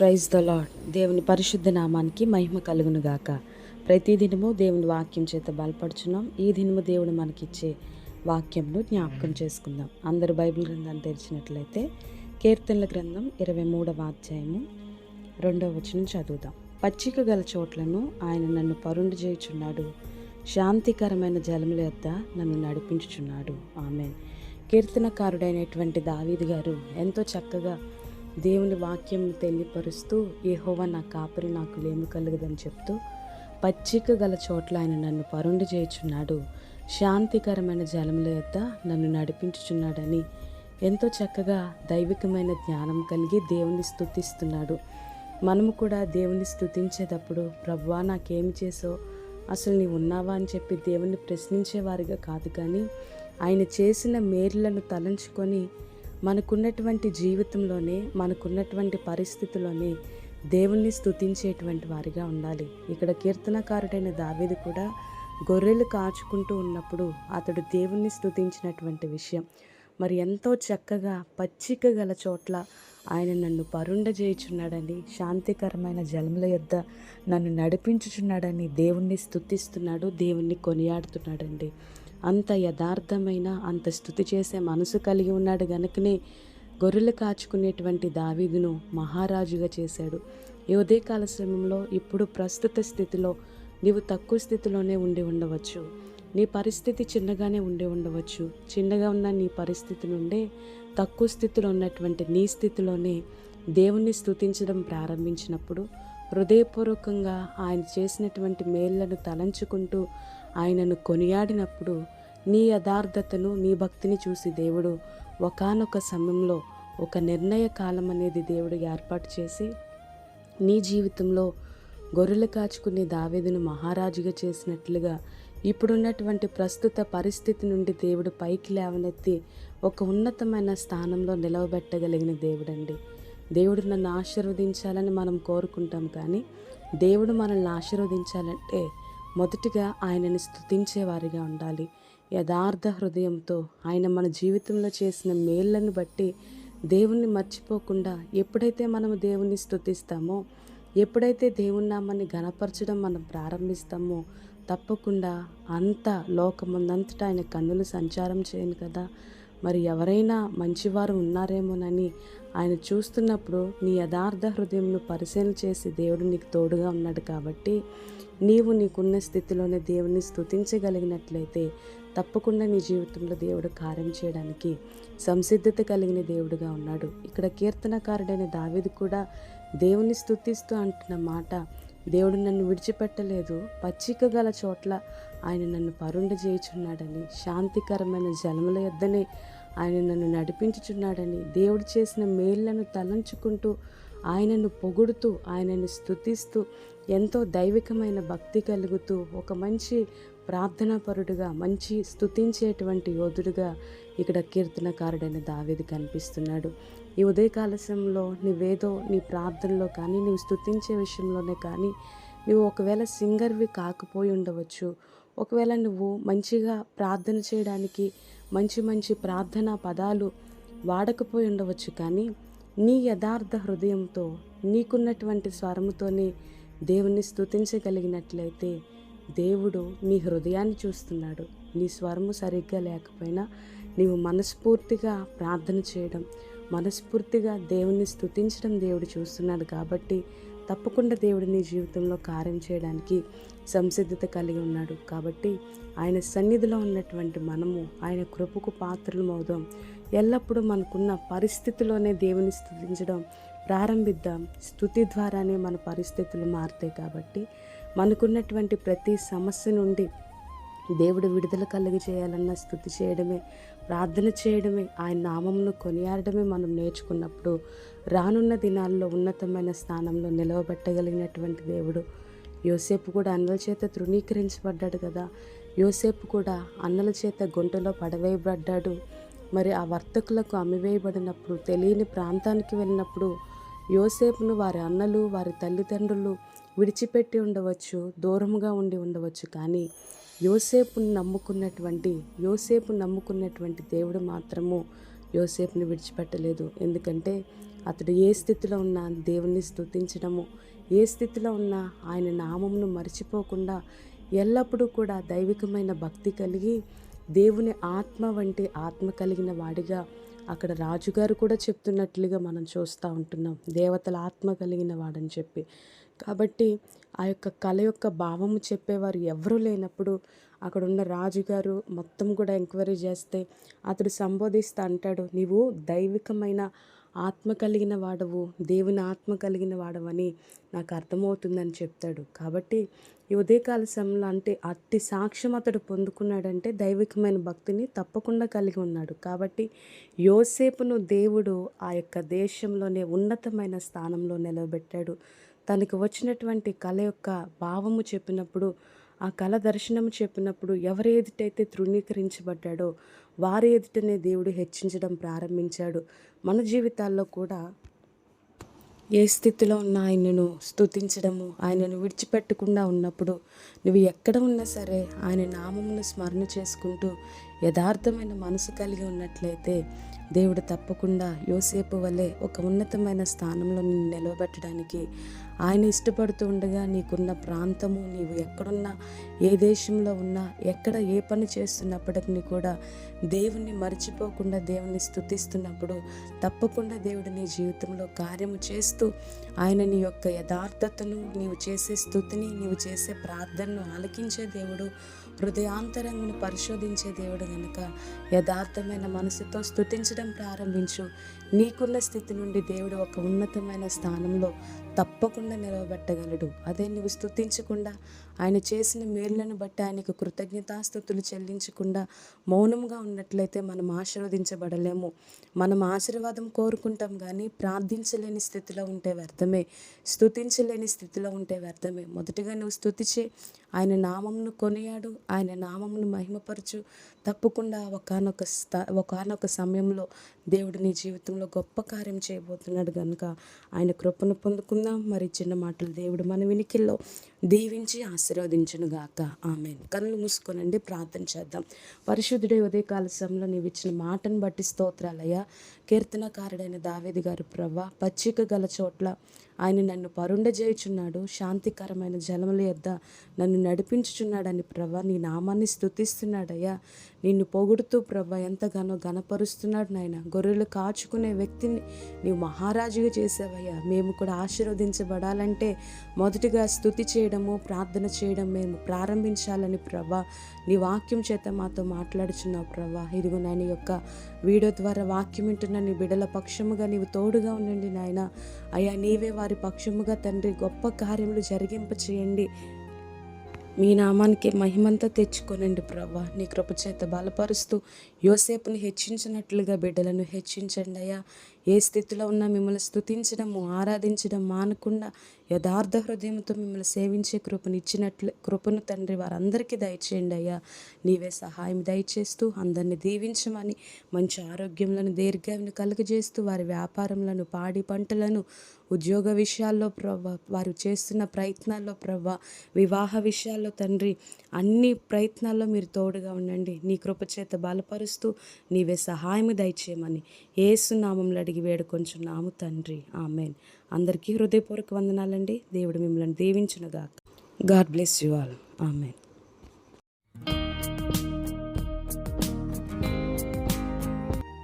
Praise the lord దేవుని పరిశుద్ధ నామానికి మహిమ కలుగును గాక ప్రతిదినము దేవుని వాక్యం చేత బలపడుచున్నాం. ఈ దినము దేవుడు మనకిచ్చే వాక్యంను జ్ఞాపకం చేసుకుందాం. అందరు బైబిల్ గ్రంథాన్ని తెరిచినట్లయితే కీర్తనల గ్రంథం ఇరవై మూడవ అధ్యాయము రెండవ వచనం చదువుదాం. పచ్చిక గల చోట్లను ఆయన నన్ను పరుండు చేయుచున్నాడు. శాంతికరమైన జలముల యొద్ద నన్ను నడిపించుచున్నాడు. ఆమె కీర్తనకారుడైనటువంటి దావీద్ గారు ఎంతో చక్కగా దేవుని వాక్యం తెలియపరుస్తూ యెహోవా నా కాపరి నాకు లేము కలగదని చెప్తూ పచ్చిక గల చోట్ల ఆయన నన్ను పరుండి చేయుచున్నాడు. శాంతికరమైన జలముల యొద్ద నన్ను నడిపించుచున్నాడని ఎంతో చక్కగా దైవికమైన జ్ఞానం కలిగి దేవుని స్థుతిస్తున్నాడు మనము కూడా దేవుని స్థుతించేటప్పుడు ప్రవ్వా నాకేమి చేసో అసలు నీవు ఉన్నావా? అని చెప్పి దేవుణ్ణి ప్రశ్నించేవారిగా కాదు కానీ ఆయన చేసిన మేర్లను తలంచుకొని మనకున్నటువంటి జీవితంలోనే మనకున్నటువంటి పరిస్థితుల్లోనే దేవుణ్ణి స్థుతించేటువంటి వారిగా ఉండాలి. ఇక్కడ కీర్తనకారుడైన దావేది కూడా గొర్రెలు కాచుకుంటూ ఉన్నప్పుడు అతడు దేవుణ్ణి స్తుతించినటువంటి విషయం. మరి ఎంతో చక్కగా పచ్చిక గల చోట్ల ఆయన నన్ను పరుండ చేయుచున్నాడని శాంతికరమైన జలముల యొద్ద నన్ను నడిపించుచున్నాడని దేవుణ్ణి స్థుతిస్తున్నాడు దేవుణ్ణి కొనియాడుతున్నాడండి. అంత యథార్థమైన అంత స్థుతి చేసే మనసు కలిగి ఉన్నాడు గనుకనే గొర్రెలు కాచుకునేటువంటి దావీదును మహారాజుగా చేశాడు. ఈ ఉదయకాల సమయంలో ఇప్పుడు ప్రస్తుత స్థితిలో నీవు తక్కువ స్థితిలోనే ఉండి ఉండవచ్చు. నీ పరిస్థితి చిన్నగానే ఉండి ఉండవచ్చు. చిన్నగా ఉన్న నీ పరిస్థితి నుండే తక్కువ స్థితిలో ఉన్నటువంటి నీ స్థితిలోనే దేవుణ్ణి స్థుతించడం ప్రారంభించినప్పుడు హృదయపూర్వకంగా ఆయన చేసినటువంటి మేళ్ళను తలంచుకుంటూ ఆయనను కొనియాడినప్పుడు నీ యథార్థతను నీ భక్తిని చూసి దేవుడు ఒకానొక సమయంలో ఒక నిర్ణయ కాలం అనేది దేవుడు ఏర్పాటు చేసి నీ జీవితంలో గొర్రెలు కాచుకునే దావేదును మహారాజుగా చేసినట్లుగా ఇప్పుడున్నటువంటి ప్రస్తుత పరిస్థితి నుండి దేవుడు పైకి లేవనెత్తి ఒక ఉన్నతమైన స్థానంలో నిలవబెట్టగలిగిన దేవుడండి. దేవుడు నన్ను ఆశీర్వదించాలని మనం కోరుకుంటాం కానీ దేవుడు మనల్ని ఆశీర్వదించాలంటే మొదటిగా ఆయనని స్థుతించేవారిగా ఉండాలి. యథార్థ హృదయంతో ఆయన మన జీవితంలో చేసిన మేళ్ళను బట్టి దేవుణ్ణి మర్చిపోకుండా ఎప్పుడైతే మనము దేవుణ్ణి స్థుతిస్తామో ఎప్పుడైతే దేవుని నామాన్ని గణపరచడం మనం ప్రారంభిస్తామో తప్పకుండా అంత లోకమందంతటా ఆయన కన్నులు సంచారం చేయను కదా. మరి ఎవరైనా మంచివారు ఉన్నారేమోనని ఆయన చూస్తున్నప్పుడు నీ యథార్థ హృదయంను పరిశీలన చేసి దేవుడు నీకు తోడుగా ఉన్నాడు కాబట్టి నీవు నీకున్న స్థితిలోనే దేవుని స్తుతించగలిగినట్లయితే తప్పకుండా నీ జీవితంలో దేవుడు కార్యం చేయడానికి సంసిద్ధత కలిగిన దేవుడుగా ఉన్నాడు. ఇక్కడ కీర్తనకారుడైన దావిది కూడా దేవుని స్తుతిస్తూ అంటున్న మాట దేవుడు నన్ను విడిచిపెట్టలేదు. పచ్చిక గల చోట్ల ఆయన నన్ను పరుండ చేయుచున్నాడని శాంతికరమైన జలముల యొద్దనే ఆయన నన్ను నడిపించుచున్నాడని దేవుడు చేసిన మేళ్ళను తలంచుకుంటూ ఆయనను పొగుడుతూ ఆయనను స్తుతిస్తూ ఎంతో దైవికమైన భక్తి కలుగుతూ ఒక మంచి ప్రార్థనాపరుడుగా మంచి స్థుతించేటువంటి యోధుడుగా ఇక్కడ కీర్తనకారుడైన దావేది కనిపిస్తున్నాడు. ఈ ఉదయకాల సమయంలో నువ్వేదో నీ ప్రార్థనలో కానీ నువ్వు స్థుతించే విషయంలోనే కానీ నువ్వు ఒకవేళ సింగర్వి కాకపోయి ఉండవచ్చు. ఒకవేళ నువ్వు మంచిగా ప్రార్థన చేయడానికి మంచి మంచి ప్రార్థనా పదాలు వాడకపోయి ఉండవచ్చు కానీ నీ యథార్థ హృదయంతో నీకున్నటువంటి స్వరముతోనే దేవుణ్ణి స్థుతించగలిగినట్లయితే దేవుడు నీ హృదయాన్ని చూస్తున్నాడు. నీ స్వరము సరిగ్గా లేకపోయినా నీవు మనస్ఫూర్తిగా ప్రార్థన చేయడం మనస్ఫూర్తిగా దేవుణ్ణి స్తుతించడం దేవుడు చూస్తున్నాడు కాబట్టి తప్పకుండా దేవుడు నీ జీవితంలో కార్యం చేయడానికి సంసిద్ధత కలిగి ఉన్నాడు. కాబట్టి ఆయన సన్నిధిలో ఉన్నటువంటి మనము ఆయన కృపకు పాత్రలు అవుదాం ఎల్లప్పుడూ మనకున్న పరిస్థితిలోనే దేవుని స్థుతించడం ప్రారంభిద్దాం. స్థుతి ద్వారానే మన పరిస్థితులు మారుతాయి కాబట్టి మనకున్నటువంటి ప్రతి సమస్య నుండి దేవుడు విడుదల కలిగి చేయాలన్న స్థుతి చేయడమే ప్రార్థన చేయడమే ఆయన నామంను కొనియాడమే మనం నేర్చుకున్నప్పుడు రానున్న దినాల్లో ఉన్నతమైన స్థానంలో నిలవబెట్టగలిగినటువంటి దేవుడు. యోసేపు కూడా అన్నల చేత తృణీకరించబడ్డాడు కదా. యోసేపు కూడా అన్నల చేత గుంటలో పడవేయబడ్డాడు. మరి ఆ వర్తకులకు అమ్మివేయబడినప్పుడు తెలియని ప్రాంతానికి వెళ్ళినప్పుడు యోసేపును వారి అన్నలు వారి తల్లిదండ్రులు విడిచిపెట్టి ఉండవచ్చు దూరముగా ఉండి ఉండవచ్చు. కానీ యోసేపును నమ్ముకున్నటువంటి యోసేపు నమ్ముకున్నటువంటి దేవుడు మాత్రము యోసేపుని విడిచిపెట్టలేదు. ఎందుకంటే అతడు ఏ స్థితిలో ఉన్నా దేవుణ్ణి స్తుతించడము ఏ స్థితిలో ఉన్నా ఆయన నామమును మర్చిపోకుండా ఎల్లప్పుడూ కూడా దైవికమైన భక్తి కలిగి దేవుని ఆత్మ వంటి ఆత్మ కలిగిన వాడిగా అక్కడ రాజుగారు కూడా చెప్తున్నట్లుగా మనం చూస్తూ ఉంటున్నాం. దేవతల ఆత్మ కలిగిన వాడని చెప్పి. కాబట్టి ఆ యొక్క కళ యొక్క భావము చెప్పేవారు ఎవరూ లేనప్పుడు అక్కడ ఉన్న రాజుగారు మొత్తం కూడా ఎంక్వైరీ చేస్తే అతడు సంబోధిస్తూ అంటాడు నీవు దైవికమైన ఆత్మ కలిగిన వాడవు దేవుని ఆత్మ కలిగిన వాడవని నాకు అర్థమవుతుందని చెప్తాడు. కాబట్టి ఈ ఉదయకాల సమయంలో అంటే అట్టి సాక్ష్యం అతడు పొందుకున్నాడంటే దైవికమైన భక్తిని తప్పకుండా కలిగి ఉన్నాడు. కాబట్టి యోసేపును దేవుడు ఆ యొక్క దేశంలోనే ఉన్నతమైన స్థానంలో నిలబెట్టాడు. తనకు వచ్చినటువంటి కళ యొక్క భావము చెప్పినప్పుడు ఆ కళ దర్శనం చెప్పినప్పుడు ఎవరి ఎదుటైతే తృణీకరించబడ్డాడో వారి ఎదుటనే దేవుడు హెచ్చించడం ప్రారంభించాడు. మన జీవితాల్లో కూడా ఏ స్థితిలో ఉన్న ఆయనను స్తుతించడము ఆయనను విడిచిపెట్టకుండా ఉన్నప్పుడు నువ్వు ఎక్కడ ఉన్నా సరే ఆయన నామమును స్మరణ చేసుకుంటూ యథార్థమైన మనసు కలిగి ఉన్నట్లయితే దేవుడు తప్పకుండా యోసేపు వలె ఒక ఉన్నతమైన స్థానంలో నిన్ను నిలబెట్టడానికి ఆయన ఇష్టపడుతూ ఉండగా నీకున్న ప్రాంతము నీవు ఎక్కడున్నా ఏ దేశంలో ఉన్నా ఎక్కడ ఏ పని చేస్తున్నప్పటికీ కూడా దేవుణ్ణి మర్చిపోకుండా దేవుణ్ణి స్థుతిస్తున్నప్పుడు తప్పకుండా దేవుడు నీ జీవితంలో కార్యము చేస్తూ ఆయన నీ యొక్క యథార్థతను నీవు చేసే స్థుతిని నీవు చేసే ప్రార్థనను ఆలకించే దేవుడు హృదయాంతరంగును పరిశోధించే దేవుడు గనుక యథార్థమైన మనసుతో స్థుతించడం ప్రారంభించు. నీకున్న స్థితి నుండి దేవుడు ఒక ఉన్నతమైన స్థానంలో తప్పకుండా నిలవబెట్టగలడు. అదే నువ్వు స్థుతించకుండా ఆయన చేసిన మేలులను బట్టి ఆయనకు కృతజ్ఞతాస్థుతులు చెల్లించకుండా మౌనంగా ఉన్నట్లయితే మనం ఆశీర్వదించబడలేము. మనం ఆశీర్వాదం కోరుకుంటాం కానీ ప్రార్థించలేని స్థితిలో ఉంటే వ్యర్థమే. స్థుతించలేని స్థితిలో ఉంటే వ్యర్థమే. మొదటిగా నువ్వు స్థుతిచే ఆయన నామంను కొనియాడు ఆయన నామంను మహిమపరచు. తప్పకుండా ఒకనొక స్థ ఒకనొక సమయంలో దేవుడు నీ జీవితంలో గొప్ప కార్యం చేయబోతున్నాడు కనుక ఆయన కృపను పొందుకుందాం. మరి చిన్న మాటలు దేవుడు మన వినికిల్లో దీవించి ఆశీర్వదించును గాక ఆమె కనులు మూసుకోనండి ప్రార్థన చేద్దాం. పరిశుద్ధుడే ఉదయకాల సమయంలో నీవు ఇచ్చిన మాటను బట్టి స్తోత్రాలయ్యా. కీర్తనకారుడైన దావేది గారు ప్రవ్వ పచ్చిక గల చోట్ల ఆయన నన్ను పరుండజేయుచున్నాడు. శాంతికరమైన జలముల యొద్ద నన్ను నడిపించుచున్నాడని ప్రభ నీ నామాన్ని స్థుతిస్తున్నాడయ్యా నిన్ను పొగుడుతూ ప్రభ ఎంతగానో గణపరుస్తున్నాడు నాయన. గొర్రెలు కాచుకునే వ్యక్తిని నీవు మహారాజుగా చేసావయ్యా. మేము కూడా ఆశీర్వదించబడాలంటే మొదటిగా స్థుతి చేయడము ప్రార్థన చేయడం మేము ప్రారంభించాలని ప్రభా నీ వాక్యం చేత మాతో మాట్లాడుచున్నావు ప్రభా. ఇదిగో నాయన యొక్క వీడియో ద్వారా వాక్యం వింటున్న నీ బిడల పక్షముగా నీవు తోడుగా ఉండండి నాయన. అయ్యా నీవే వారి పక్షముగా తండ్రి గొప్ప కార్యములు జరిగింప చేయండి మీ నామానికి మహిమంతా తెచ్చుకోనండి ప్రభా. నీ కృప చేత బలపరుస్తూ యోసేపుని హెచ్చించినట్లుగా బిడ్డలను హెచ్చించండి అయ్యా. ఏ స్థితిలో ఉన్నా మిమ్మల్ని స్థుతించడము ఆరాధించడం మానకుండా యథార్థ హృదయంతో మిమ్మల్ని సేవించే కృపను ఇచ్చినట్లు కృపను తండ్రి వారందరికీ దయచేయండి అయ్యా. నీవే సహాయం దయచేస్తూ అందరిని దీవించమని మంచి ఆరోగ్యంలో దీర్ఘాన్ని కలుగజేస్తూ వారి వ్యాపారంలను పాడి పంటలను ఉద్యోగ విషయాల్లో ప్రభా వారు చేస్తున్న ప్రయత్నాల్లో ప్రభా వివాహ విషయాల్లో తండ్రి అన్ని ప్రయత్నాల్లో మీరు తోడుగా ఉండండి. నీ కృప చేత బలపరుస్తూ నీవే సహాయం దయచేయమని ఏసునామంలో అడిగి వేడుకొంచున్నాము తండ్రి. ఆమెన్. అందరికీ హృదయపూర్వక వందనాలండి. దేవుడు మిమ్మల్ని దీవించునుగాక. God bless you all. Amen.